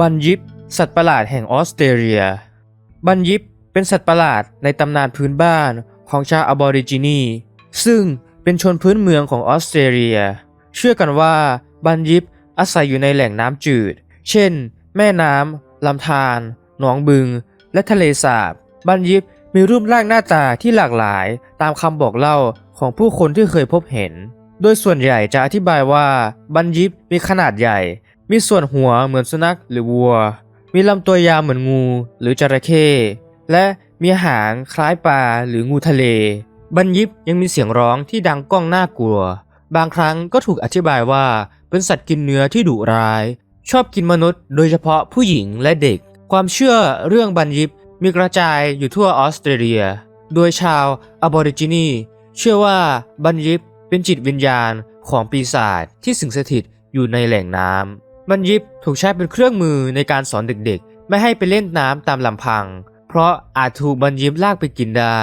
บันยิปสัตว์ประหลาดแห่งออสเตรเลีย บันยิปเป็นสัตว์ประหลาดในตำนานพื้นบ้านของชาวอบอริจินี ซึ่งเป็นชนพื้นเมืองของออสเตรเลีย เชื่อกันว่าบันยิปอาศัยอยู่ในแหล่งน้ำจืด เช่น แม่น้ำลำธารหนองบึง และทะเลสาบ บันยิปมีรูปร่างหน้าตาที่หลากหลายตามคำบอกเล่าของผู้คนที่เคยพบเห็น โดยส่วนใหญ่จะอธิบายว่าบันยิปมีขนาดใหญ่ มีส่วนหัวเหมือนสุนัขหรือวัว มีลำตัวยาวเหมือนงูหรือจระเข้ และมีหางคล้ายปลาหรืองูทะเล บันยิปยังมีเสียงร้องที่ดังก้องน่ากลัว บางครั้งก็ถูกอธิบายว่าเป็นสัตว์กินเนื้อที่ดุร้าย ชอบกินมนุษย์ โดยเฉพาะผู้หญิงและเด็ก ความเชื่อเรื่องบันยิปมีกระจายอยู่ทั่วออสเตรเลีย โดยชาวอบอริจินีเชื่อว่าบันยิปเป็นจิตวิญญาณของปีศาจที่สิงสถิตอยู่ในแหล่งน้ำ บันยิปถูกใช้เป็นเครื่องมือในการสอนเด็กๆ ไม่ให้ไปเล่นน้ำตามลำพัง เพราะอาจถูกบันยิปลากไปกินได้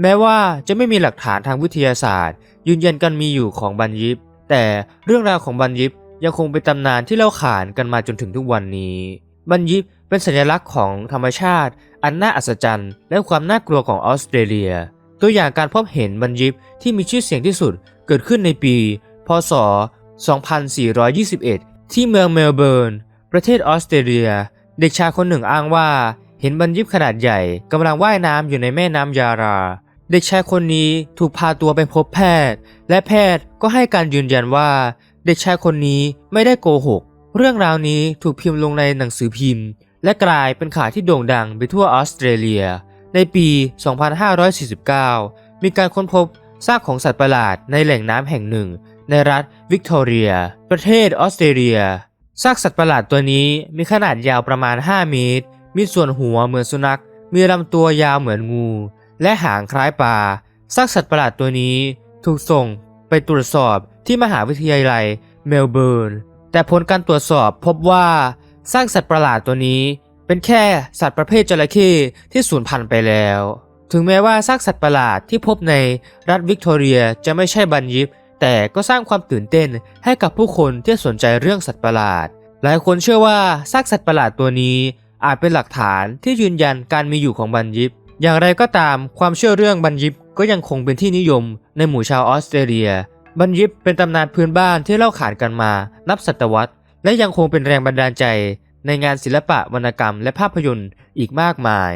แม้ว่าจะไม่มีหลักฐานทางวิทยาศาสตร์ ยืนยันการมีอยู่ของบันยิปแต่เรื่องราวของบันยิปยังคงเป็นตำนานที่เล่าขานกันมาจนถึงทุกวันนี้ บันยิปเป็นสัญลักษณ์ของธรรมชาติ อันน่าอัศจรรย์ และความน่ากลัวของออสเตรเลีย ตัวอย่างการพบเห็นบันยิปที่มีชื่อเสียงที่สุดเกิดขึ้นในปี พศ 2421 ที่เมืองเมลเบิร์น ประเทศออสเตรเลีย เด็กชายคนหนึ่งอ้างว่า เห็นบันยิปขนาดใหญ่กำลังว่ายน้ำอยู่ในแม่น้ำยารา เด็กชายคนนี้ถูกพาตัวไปพบแพทย์ และแพทย์ก็ให้การยืนยันว่า เด็กชายคนนี้ไม่ได้โกหก เรื่องราวนี้ถูกพิมพ์ลงในหนังสือพิมพ์ และกลายเป็นข่าวที่โด่งดังไปทั่วออสเตรเลีย ในปี 2549 มีการค้นพบซากของสัตว์ประหลาดในแหล่งน้ำแห่งหนึ่ง ในรัฐวิกตอเรีย ประเทศออสเตรเลีย ซากสัตว์ประหลาดตัวนี้มีขนาดยาวประมาณ 5 เมตร มีส่วนหัวเหมือนสุนัข มีลำตัวยาวเหมือนงู และหางคล้ายปลา ซากสัตว์ประหลาดตัวนี้ถูกส่งไปตรวจสอบที่มหาวิทยาลัยเมลเบิร์น แต่ผลการตรวจสอบพบว่าซากสัตว์ประหลาดตัวนี้ เป็นแค่สัตว์ประเภทจระเข้ที่สูญพันธุ์ไปแล้ว ถึงแม้ว่าซากสัตว์ประหลาดที่พบในรัฐวิกตอเรียจะไม่ใช่บันยิป แต่ก็สร้างความตื่นเต้นให้กับผู้คนที่สนใจเรื่องสัตว์ประหลาด หลายคนเชื่อว่าซากสัตว์ประหลาดตัวนี้ อาจเป็นหลักฐานที่ยืนยันการมีอยู่ของบันยิป อย่างไรก็ตามความเชื่อเรื่องบันยิปก็ยังคงเป็นที่นิยมในหมู่ชาวออสเตรเลีย บันยิปเป็นตำนานพื้นบ้านที่เล่าขานกันมานับศตวรรษ และยังคงเป็นแรงบันดาลใจในงานศิลปะวรรณกรรมและภาพยนตร์อีกมากมาย